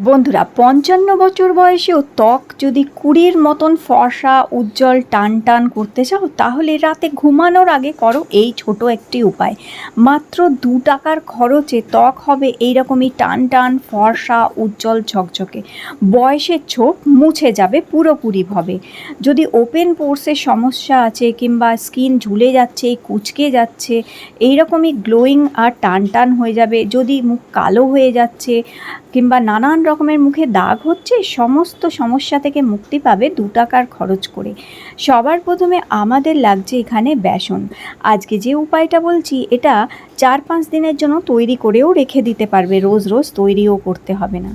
বন্ধুরা, পঞ্চান্ন বছর বয়সেও ত্বক যদি কুড়ির মতন ফর্সা, উজ্জ্বল টান টান করতে চাও, তাহলে রাতে ঘুমানোর আগে করো এই ছোট একটি উপায়। মাত্র দু টাকার খরচে ত্বক হবে এইরকমই টান টান ফর্সা, উজ্জ্বল, ঝকঝকে। বয়সের ছোপ মুছে যাবে পুরোপুরিভাবে। যদি ওপেন পোর্সের সমস্যা আছে কিংবা স্কিন ঝুলে যাচ্ছে, কুচকে যাচ্ছে, এইরকমই গ্লোয়িং আর টান টান হয়ে যাবে। যদি মুখ কালো হয়ে যাচ্ছে কিংবা নানান রকমের মুখে দাগ হচ্ছে, সমস্ত সমস্যা থেকে মুক্তি পাবে দু টাকার খরচ করে। সবার প্রথমে আমাদের লাগছে এখানে বেসন। আজকে যে উপায়টা বলছি, এটা চার পাঁচ দিনের জন্য তৈরি করেও রেখে দিতে পারবে, রোজ রোজ তৈরিও করতে হবে না।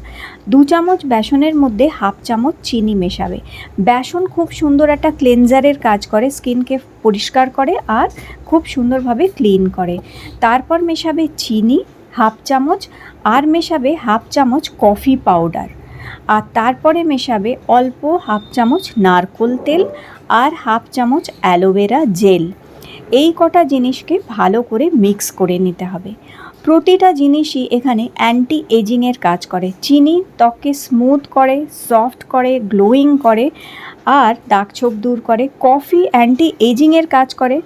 দু চামচ বেসনের মধ্যে হাফ চামচ চিনি মেশাবে। বেসন খুব সুন্দর একটা ক্লেনজারের কাজ করে, স্কিনকে পরিষ্কার করে আর খুব সুন্দরভাবে ক্লিন করে। তারপর মেশাবে চিনি হাফ চামচ আর মেশাবে হাফ চামচ কফি পাউডার। আর তারপরে মেশাবে অল্প হাফ চামচ নারকোল তেল আর হাফ চামচ অ্যালোভেরা জেল। এই কটা জিনিসকে ভালো করে মিক্স করে নিতে হবে। প্রতিটা জিনিসই এখানে অ্যান্টি এজিংয়ের কাজ করে। চিনি ত্বককে স্মুথ করে সফট করে গ্লোয়িং করে, আর দাগ ছোপ দূর করে। কফি অ্যান্টি এজিংয়ের কাজ করে,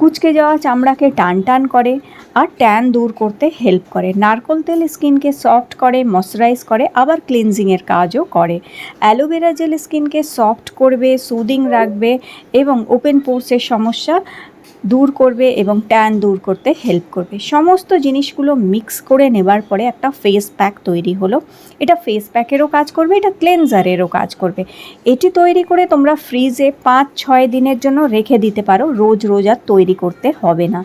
কুচকে যাওয়া চামড়াকে টান টান করে, আর ট্যান দূর করতে হেল্প করে। নারকোল তেল স্কিনকে সফট করে ময়শ্চারাইজ করে, আবার ক্লিনজিংয়ের কাজও করে। অ্যালোভেরা জেল স্কিনকে সফট করবে সুদিং রাখবে, এবং ওপেন পোর্সের সমস্যা দূর করবে এবং ট্যান দূর করতে হেল্প করবে। সমস্ত জিনিসগুলো মিক্স করে নেবার পরে একটা ফেস প্যাক তৈরি হলো। এটা ফেস প্যাকেরও কাজ করবে, এটা ক্লেনজারেরও কাজ করবে। এটি তৈরি করে তোমরা ফ্রিজে পাঁচ, ছয় দিনের জন্য রেখে দিতে পারো, রোজ রোজ আর তৈরি করতে হবে না।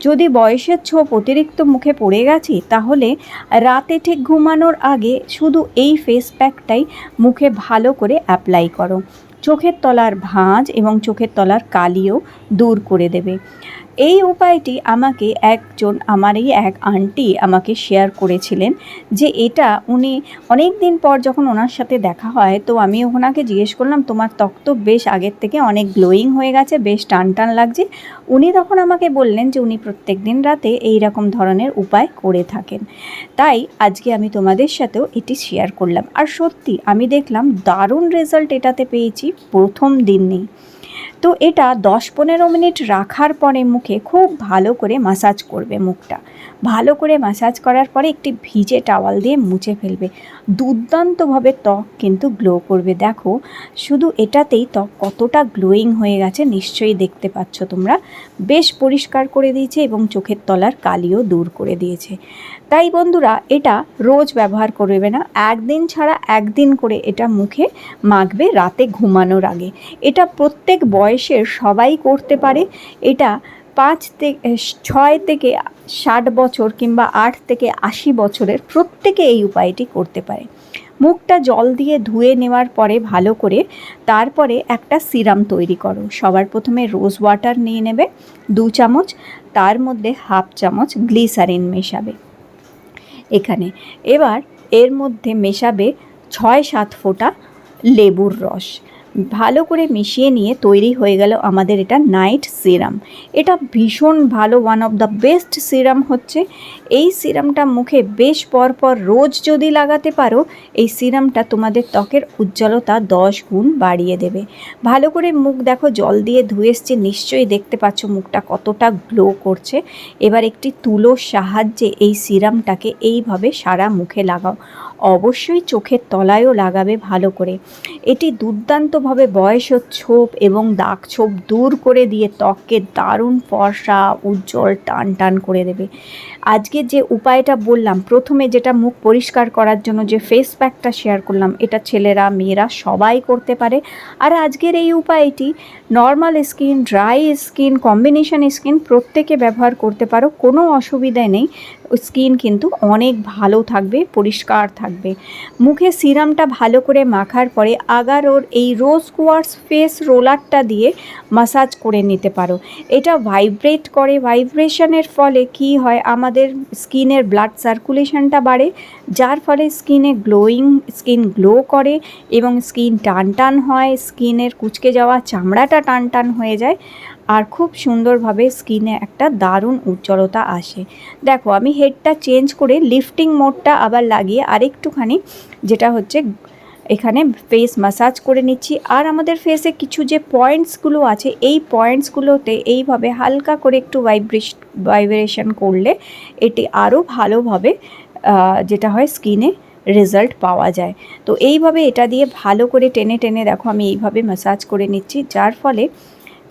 যদি বয়সের ছোপ অতিরিক্ত মুখে পড়ে গেছে, তাহলে রাতে ঠিক ঘুমানোর আগে শুধু এই ফেস প্যাকটাই মুখে ভালো করে অ্যাপ্লাই করো। চোখের তলার ভাঁজ এবং চোখের তলার কালিও দূর করে দেবে। এই উপায়টি আমাকে একজন, আমারই এক আন্টি আমাকে শেয়ার করেছিলেন যে এটা উনি অনেক দিন পর যখন ওনার সাথে দেখা হয়, তো আমি ওনাকে জিজ্ঞেস করলাম, তোমার ত্বক তো বেশ আগের থেকে অনেক গ্লোয়িং হয়ে গেছে, বেশ টান টান লাগছে। উনি তখন আমাকে বললেন যে উনি প্রত্যেক দিন রাতে এই রকম ধরনের উপায় করে থাকেন। তাই আজকে আমি তোমাদের সাথেও এটি শেয়ার করলাম। আর সত্যি, আমি দেখলাম দারুণ রেজাল্ট এটাতে পেয়েছি, প্রথম দিনেই তো এটা দশ পনেরো মিনিট রাখার পরে মুখে খুব ভালো করে মাসাজ করবে মুখটা। ভালো করে মাসাজ করার পরে একটি ভিজে টাওয়াল দিয়ে মুছে ফেলবে। দুর্দান্তভাবে ত্বক কিন্তু গ্লো করবে। দেখো, শুধু এটাতেই ত্বক কতটা গ্লোয়িং হয়ে গেছে নিশ্চয়ই দেখতে পাচ্ছ তোমরা। বেশ পরিষ্কার করে দিয়েছে এবং চোখের তলার কালিও দূর করে দিয়েছে। তাই বন্ধুরা, এটা রোজ ব্যবহার করবে না। একদিন ছাড়া একদিন করে এটা মুখে মাখবে রাতে ঘুমানোর আগে। এটা প্রত্যেক বয়সের সবাই করতে পারে, এটা পাঁচ থেকে ছয় থেকে ষাট বছর কিংবা আট থেকে আশি বছরের প্রত্যেকে এই উপায়টি করতে পারে। মুখটা জল দিয়ে ধুয়ে নেওয়ার পরে ভালো করে তারপরে একটা সিরাম তৈরি করো। সবার প্রথমে রোজ ওয়াটার নিয়ে নেবে, দু চামচ, তার মধ্যে হাফ চামচ গ্লিসারিন মেশাবে এখানে। এবার এর মধ্যে মেশাবে ছয় সাত ফোঁটা লেবুর রস। ভালো করে মিশিয়ে নিয়ে তৈরি হয়ে গেল আমাদের এটা নাইট সিরাম। এটা ভীষণ ভালো one of the best serum হচ্ছে। এই সিরামটা মুখে বেশ পর পর রোজ যদি লাগাতে পারো, এই সিরামটা তোমাদের ত্বকের উজ্জ্বলতা দশ গুণ বাড়িয়ে দেবে। ভালো করে মুখ দেখো, জল দিয়ে ধুয়ে এসছে, নিশ্চয়ই দেখতে পাচ্ছ মুখটা কতটা গ্লো করছে। এবার একটি তুলোর সাহায্যে এই সিরামটাকে এইভাবে সারা মুখে লাগাও। অবশ্যই চোখের তলায়ও লাগাবে ভালো করে। এটি দুর্দান্তভাবে বয়স ছোপ এবং দাগ ছোপ দূর করে দিয়ে ত্বককে দারুণ ফর্সা, উজ্জ্বল টান টান করে দেবে। আজকে যে উপায়টা বললাম, প্রথমে যেটা মুখ পরিষ্কার করার জন্য যে ফেস প্যাকটা শেয়ার করলাম, এটা ছেলেরা, মেয়েরা সবাই করতে পারে। আর আজকের এই উপায়টি normal skin dry skin combination skin প্রত্যেকে ব্যবহার করতে পারো, কোনো অসুবিধা নেই। স্কিন কিন্তু অনেক ভালো থাকবে, পরিষ্কার থাকবে। মুখে সিরামটা ভালো করে মাখার পরে আগার ওর এই রোজ কোয়ার্স ফেস রোলারটা দিয়ে মাসাজ করে নিতে পারো। এটা ভাইব্রেট করে ভাইব্রেশনের ফলে কি হয়? আমাদের স্কিনের ব্লাড সার্কুলেশনটা বাড়ে, যার ফলে স্কিনে গ্লোয়িং স্কিন গ্লো করে এবং স্কিন টান টান হয় স্কিনের কুচকে যাওয়া চামড়াটা টান টান হয়ে যায়। আর খুব সুন্দরভাবে স্কিনে একটা দারুণ উজ্জ্বলতা আসে। দেখো, আমি হেডটা চেঞ্জ করে লিফটিং মোডটা আবার লাগিয়ে আরেকটুখানি, যেটা হচ্ছে এখানে ফেস মাসাজ করে নিচ্ছি। আর আমাদের ফেসে কিছু যে পয়েন্টসগুলো আছে, এই পয়েন্টসগুলোতে এইভাবে হালকা করে একটু ভাইব্রেশ ভাইব্রেশন করলে এটি আরও ভালোভাবে যেটা হয় স্কিনে রেজাল্ট পাওয়া যায়। তো এইভাবে এটা দিয়ে ভালো করে টেনে টেনে দেখো, আমি এইভাবে ম্যাসাজ করে নিচ্ছি, যার ফলে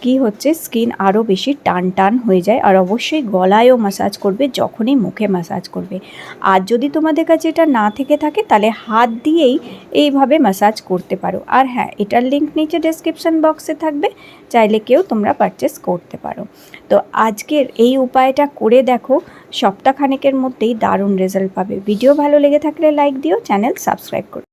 কি হচ্ছে? স্কিন আরও বেশি টান টান হয়ে যায় আর অবশ্যই গলায়ও ম্যাসাজ করবে যখনই মুখে ম্যাসাজ করবে। আর যদি তোমাদের কাছে এটা না থেকে থাকে, তাহলে হাত দিয়েই এইভাবে ম্যাসাজ করতে পারো। আর হ্যাঁ এটার লিঙ্ক নিচে ডেসক্রিপশন বক্সে থাকবে, চাইলে কেউ তোমরা পারচেস করতে পারো। তো আজকের এই উপায়টা করে দেখো, সপ্তাহখানেকের মধ্যেই দারুণ রেজাল্ট পাবে। ভিডিও ভালো লেগে থাকলে লাইক দিও চ্যানেল সাবস্ক্রাইব করো।